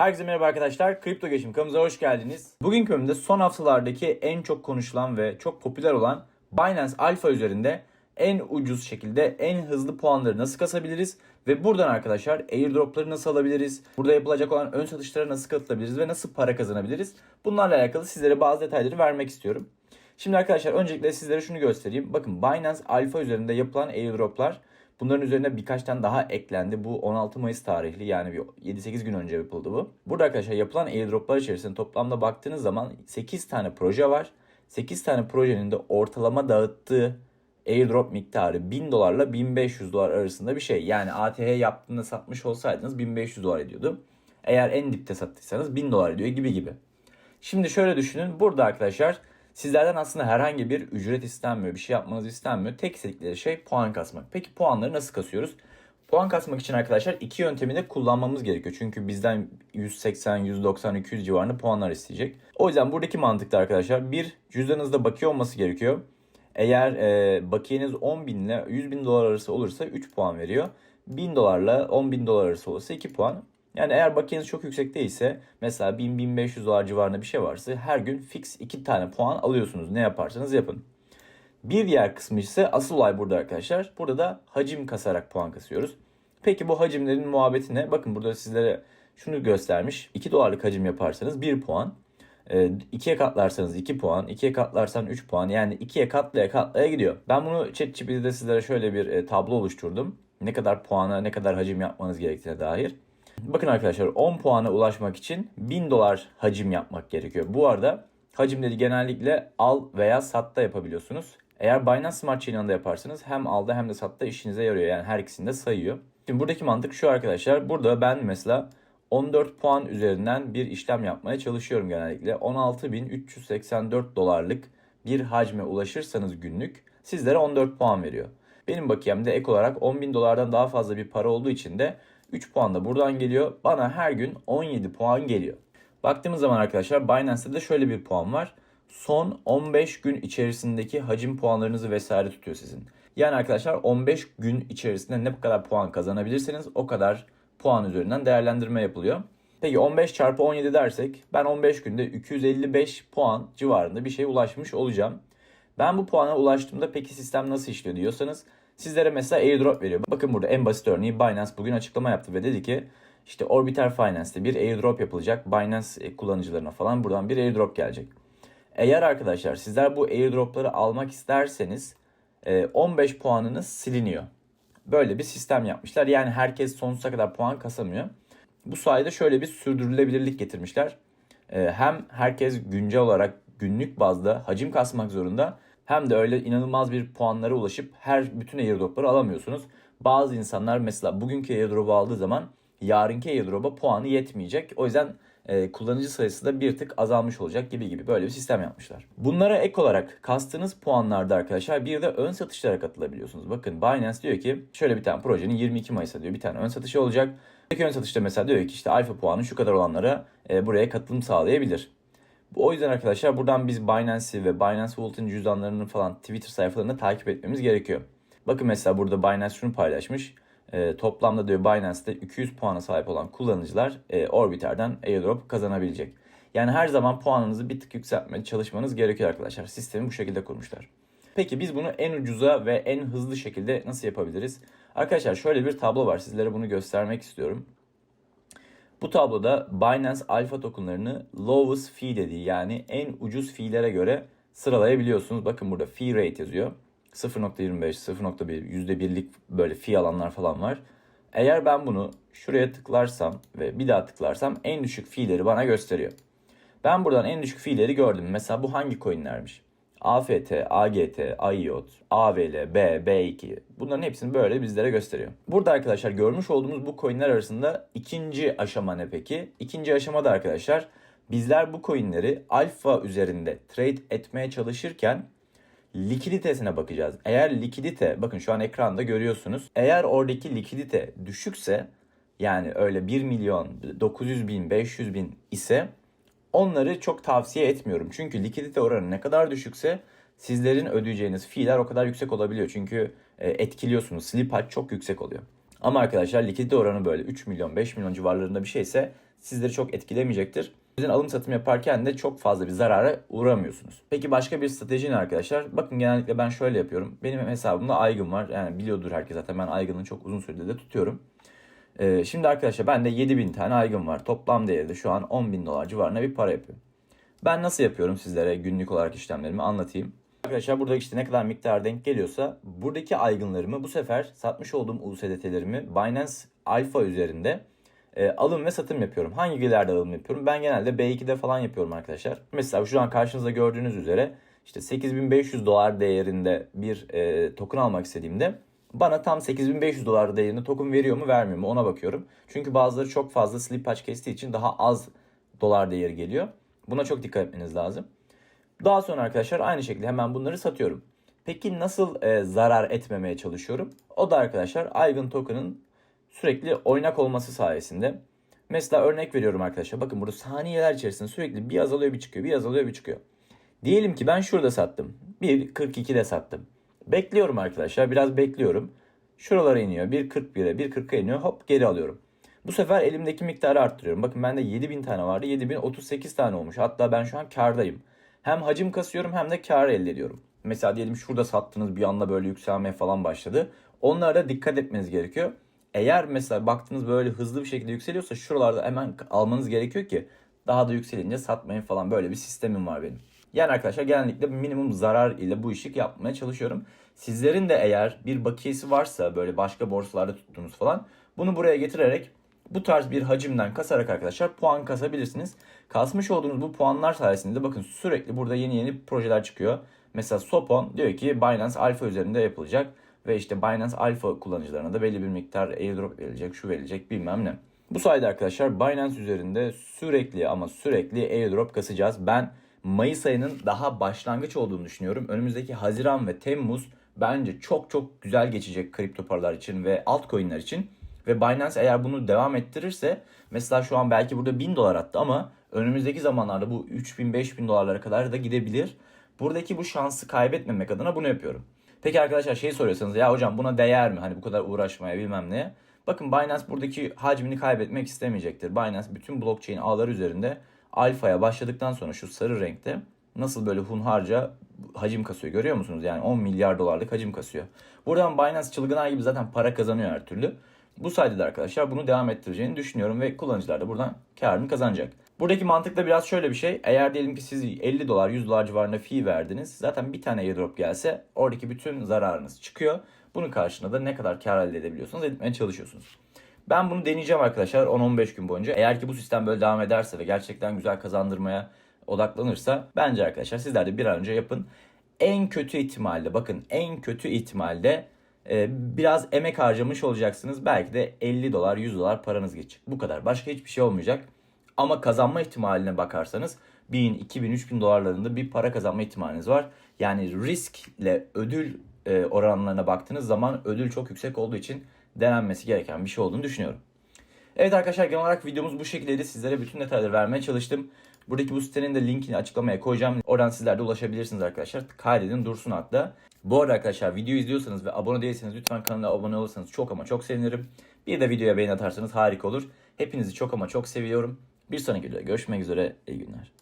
Herkese merhaba arkadaşlar. Kripto Geçim kanalımıza hoş geldiniz. Bugünkü bölümde son haftalardaki en çok konuşulan ve çok popüler olan Binance Alpha üzerinde en ucuz şekilde en hızlı puanları nasıl kasabiliriz ve buradan arkadaşlar airdropları nasıl alabiliriz? Burada yapılacak olan ön satışlara nasıl katılabiliriz ve nasıl para kazanabiliriz? Bunlarla alakalı sizlere bazı detayları vermek istiyorum. Şimdi arkadaşlar öncelikle sizlere şunu göstereyim. Bakın Binance Alpha üzerinde yapılan airdroplar Bunların üzerine birkaç tane daha eklendi. Bu 16 Mayıs tarihli yani bir 7-8 gün önce yapıldı bu. Burada arkadaşlar yapılan airdroplar içerisinde toplamda baktığınız zaman 8 tane proje var. 8 tane projenin de ortalama dağıttığı airdrop miktarı 1000 dolarla 1500 dolar arasında bir şey. Yani ATH yaptığında satmış olsaydınız 1500 dolar ediyordu. Eğer en dipte sattıysanız 1000 dolar ediyor gibi gibi. Şimdi şöyle düşünün. Burada arkadaşlar Sizlerden aslında herhangi bir ücret istenmiyor, bir şey yapmanız istenmiyor. Tek istedikleri şey puan kasmak. Peki puanları nasıl kasıyoruz? Puan kasmak için arkadaşlar iki yöntemi de kullanmamız gerekiyor. Çünkü bizden 180, 190, 200 civarında puanlar isteyecek. O yüzden buradaki mantıkta arkadaşlar bir cüzdanınızda bakiye olması gerekiyor. Eğer e, bakiyeniz 10 bin ile 100 bin dolar arası olursa 3 puan veriyor. 1000 dolarla 10 bin dolar arası olursa 2 puan. Yani eğer bakiyeniz çok yüksek değilse mesela 1000-1500 dolar civarında bir şey varsa her gün fix 2 tane puan alıyorsunuz. Ne yaparsanız yapın. Bir diğer kısmı ise asıl olay burada arkadaşlar. Burada da hacim kasarak puan kasıyoruz. Peki bu hacimlerin muhabbeti ne? Bakın burada sizlere şunu göstermiş. 2 dolarlık hacim yaparsanız 1 puan. 2'ye katlarsanız 2 puan, 2'ye katlarsan 3 puan. Yani 2'ye katlaya katlaya gidiyor. Ben bunu ChatGPT'de sizlere şöyle bir e, tablo oluşturdum. Ne kadar puana, ne kadar hacim yapmanız gerektiğine dair. Bakın arkadaşlar 10 puana ulaşmak için 1000 dolar hacim yapmak gerekiyor. Bu arada hacimleri genellikle al veya satta yapabiliyorsunuz. Eğer Binance Smart Chain yanında yaparsanız hem alda hem de satta işinize yarıyor. Yani her ikisini de sayıyor. Şimdi buradaki mantık şu arkadaşlar. Burada ben mesela 14 puan üzerinden bir işlem yapmaya çalışıyorum genellikle. 16.384 dolarlık bir hacme ulaşırsanız günlük sizlere 14 puan veriyor. Benim bakiyemde ek olarak 10.000 dolardan daha fazla bir para olduğu için de 3 puan da buradan geliyor. Bana her gün 17 puan geliyor. Baktığımız zaman arkadaşlar Binance'de de şöyle bir puan var. Son 15 gün içerisindeki hacim puanlarınızı vesaire tutuyor sizin. Yani arkadaşlar 15 gün içerisinde ne kadar puan kazanabilirseniz o kadar puan üzerinden değerlendirme yapılıyor. Peki 15 çarpı 17 dersek ben 15 günde 255 puan civarında bir şeye ulaşmış olacağım. Ben bu puana ulaştığımda peki sistem nasıl işliyor diyorsanız sizlere mesela airdrop veriyor. Bakın burada en basit örneği Binance bugün açıklama yaptı ve dedi ki işte Orbiter Finance'te bir airdrop yapılacak. Binance e, kullanıcılarına falan buradan bir airdrop gelecek. Eğer arkadaşlar sizler bu airdropları almak isterseniz 15 e, puanınız siliniyor. Böyle bir sistem yapmışlar. Yani herkes sonsuza kadar puan kasamıyor. Bu sayede şöyle bir sürdürülebilirlik getirmişler. E, hem herkes güncel olarak günlük bazda hacim kasmak zorunda hem de öyle inanılmaz bir puanlara ulaşıp her bütün airdropları alamıyorsunuz. Bazı insanlar mesela bugünkü airdrop'u aldığı zaman yarınki airdrop'a puanı yetmeyecek. O yüzden e, kullanıcı sayısı da bir tık azalmış olacak gibi gibi böyle bir sistem yapmışlar. Bunlara ek olarak kastığınız puanlarda arkadaşlar bir de ön satışlara katılabiliyorsunuz. Bakın Binance diyor ki şöyle bir tane projenin 22 Mayıs'ta diyor bir tane ön satışı olacak. Peki ön satışta mesela diyor ki işte alfa puanı şu kadar olanlara e, buraya katılım sağlayabilir. O yüzden arkadaşlar buradan biz Binance'i ve Binance Wallet'in cüzdanlarını falan Twitter sayfalarını takip etmemiz gerekiyor. Bakın mesela burada Binance şunu paylaşmış. E, toplamda diyor Binance'te 200 puana sahip olan kullanıcılar e, Orbiter'den airdrop kazanabilecek. Yani her zaman puanınızı bir tık yükseltmeye çalışmanız gerekiyor arkadaşlar. Sistemi bu şekilde kurmuşlar. Peki biz bunu en ucuza ve en hızlı şekilde nasıl yapabiliriz? Arkadaşlar şöyle bir tablo var. Sizlere bunu göstermek istiyorum. Bu tabloda Binance Alpha tokenlarını lowest fee dediği yani en ucuz fee'lere göre sıralayabiliyorsunuz. Bakın burada fee rate yazıyor. 0.25, 0.1, %1'lik böyle fee alanlar falan var. Eğer ben bunu şuraya tıklarsam ve bir daha tıklarsam en düşük fee'leri bana gösteriyor. Ben buradan en düşük fee'leri gördüm. Mesela bu hangi coinlermiş? AFT, AGT, IOT, AVL, B, B2 bunların hepsini böyle bizlere gösteriyor. Burada arkadaşlar görmüş olduğumuz bu coinler arasında ikinci aşama ne peki? İkinci aşamada arkadaşlar bizler bu coinleri alfa üzerinde trade etmeye çalışırken likiditesine bakacağız. Eğer likidite bakın şu an ekranda görüyorsunuz. Eğer oradaki likidite düşükse yani öyle 1 milyon 900 bin 500 bin ise onları çok tavsiye etmiyorum. Çünkü likidite oranı ne kadar düşükse sizlerin ödeyeceğiniz fiiller o kadar yüksek olabiliyor. Çünkü e, etkiliyorsunuz. Slip hatch çok yüksek oluyor. Ama arkadaşlar likidite oranı böyle 3 milyon 5 milyon civarlarında bir şeyse sizleri çok etkilemeyecektir. Yüzden alım satım yaparken de çok fazla bir zarara uğramıyorsunuz. Peki başka bir strateji ne arkadaşlar? Bakın genellikle ben şöyle yapıyorum. Benim hesabımda Aygın var. Yani biliyordur herkes zaten ben Aygın'ı çok uzun süredir de tutuyorum. Ee, şimdi arkadaşlar bende 7000 tane Aygın var. Toplam değeri de şu an 10.000 dolar civarında bir para yapıyor. Ben nasıl yapıyorum sizlere günlük olarak işlemlerimi anlatayım. Arkadaşlar burada işte ne kadar miktar denk geliyorsa buradaki aygınlarımı bu sefer satmış olduğum USDT'lerimi Binance Alpha üzerinde e, alım ve satım yapıyorum. Hangi gilerde alım yapıyorum? Ben genelde B2'de falan yapıyorum arkadaşlar. Mesela şu an karşınızda gördüğünüz üzere işte 8500 dolar değerinde bir e, token almak istediğimde bana tam 8500 dolar değerinde token veriyor mu vermiyor mu ona bakıyorum. Çünkü bazıları çok fazla slip patch kestiği için daha az dolar değeri geliyor. Buna çok dikkat etmeniz lazım. Daha sonra arkadaşlar aynı şekilde hemen bunları satıyorum. Peki nasıl e, zarar etmemeye çalışıyorum? O da arkadaşlar Aygın Token'ın sürekli oynak olması sayesinde. Mesela örnek veriyorum arkadaşlar. Bakın burada saniyeler içerisinde sürekli bir azalıyor bir çıkıyor. Bir azalıyor bir çıkıyor. Diyelim ki ben şurada sattım. 1.42'de sattım. Bekliyorum arkadaşlar. Biraz bekliyorum. Şuralara iniyor. 1.41'e 1.40'a iniyor. Hop geri alıyorum. Bu sefer elimdeki miktarı arttırıyorum. Bakın bende 7000 tane vardı. 7038 tane olmuş. Hatta ben şu an kardayım. Hem hacim kasıyorum hem de kar elde ediyorum. Mesela diyelim şurada sattınız bir anda böyle yükselmeye falan başladı. Onlara da dikkat etmeniz gerekiyor. Eğer mesela baktınız böyle hızlı bir şekilde yükseliyorsa şuralarda hemen almanız gerekiyor ki daha da yükselince satmayın falan böyle bir sistemim var benim. Yani arkadaşlar genellikle minimum zarar ile bu işi yapmaya çalışıyorum. Sizlerin de eğer bir bakiyesi varsa böyle başka borsalarda tuttuğunuz falan bunu buraya getirerek bu tarz bir hacimden kasarak arkadaşlar puan kasabilirsiniz. Kasmış olduğunuz bu puanlar sayesinde de bakın sürekli burada yeni yeni projeler çıkıyor. Mesela Sopon diyor ki Binance Alpha üzerinde yapılacak ve işte Binance Alpha kullanıcılarına da belli bir miktar airdrop verilecek, şu verilecek bilmem ne. Bu sayede arkadaşlar Binance üzerinde sürekli ama sürekli airdrop kasacağız. Ben Mayıs ayının daha başlangıç olduğunu düşünüyorum. Önümüzdeki Haziran ve Temmuz bence çok çok güzel geçecek kripto paralar için ve altcoin'ler için. Ve Binance eğer bunu devam ettirirse mesela şu an belki burada 1000 dolar attı ama önümüzdeki zamanlarda bu 3000-5000 dolarlara kadar da gidebilir. Buradaki bu şansı kaybetmemek adına bunu yapıyorum. Peki arkadaşlar şey soruyorsanız ya hocam buna değer mi? Hani bu kadar uğraşmaya bilmem neye. Bakın Binance buradaki hacmini kaybetmek istemeyecektir. Binance bütün blockchain ağları üzerinde alfaya başladıktan sonra şu sarı renkte nasıl böyle hunharca hacim kasıyor görüyor musunuz? Yani 10 milyar dolarlık hacim kasıyor. Buradan Binance çılgınlar gibi zaten para kazanıyor her türlü. Bu sayede de arkadaşlar bunu devam ettireceğini düşünüyorum ve kullanıcılar da buradan karını kazanacak. Buradaki mantık da biraz şöyle bir şey. Eğer diyelim ki siz 50 dolar 100 dolar civarında fee verdiniz. Zaten bir tane airdrop gelse oradaki bütün zararınız çıkıyor. Bunun karşılığında da ne kadar kar elde edebiliyorsunuz etmeye çalışıyorsunuz. Ben bunu deneyeceğim arkadaşlar 10-15 gün boyunca. Eğer ki bu sistem böyle devam ederse ve gerçekten güzel kazandırmaya odaklanırsa bence arkadaşlar sizler de bir an önce yapın. En kötü ihtimalle bakın en kötü ihtimalle e, biraz emek harcamış olacaksınız. Belki de 50 dolar 100 dolar paranız geçecek. Bu kadar. Başka hiçbir şey olmayacak. Ama kazanma ihtimaline bakarsanız 1000, 2000, 3000 dolarlarında bir para kazanma ihtimaliniz var. Yani riskle ödül e, oranlarına baktığınız zaman ödül çok yüksek olduğu için denenmesi gereken bir şey olduğunu düşünüyorum. Evet arkadaşlar genel olarak videomuz bu şekildeydi. Sizlere bütün detayları vermeye çalıştım. Buradaki bu sitenin de linkini açıklamaya koyacağım. Oradan sizler de ulaşabilirsiniz arkadaşlar. Kaydedin dursun hatta. Bu arada arkadaşlar video izliyorsanız ve abone değilseniz lütfen kanala abone olursanız çok ama çok sevinirim. Bir de videoya beğeni atarsanız harika olur. Hepinizi çok ama çok seviyorum. Bir sonraki videoda görüşmek üzere. İyi günler.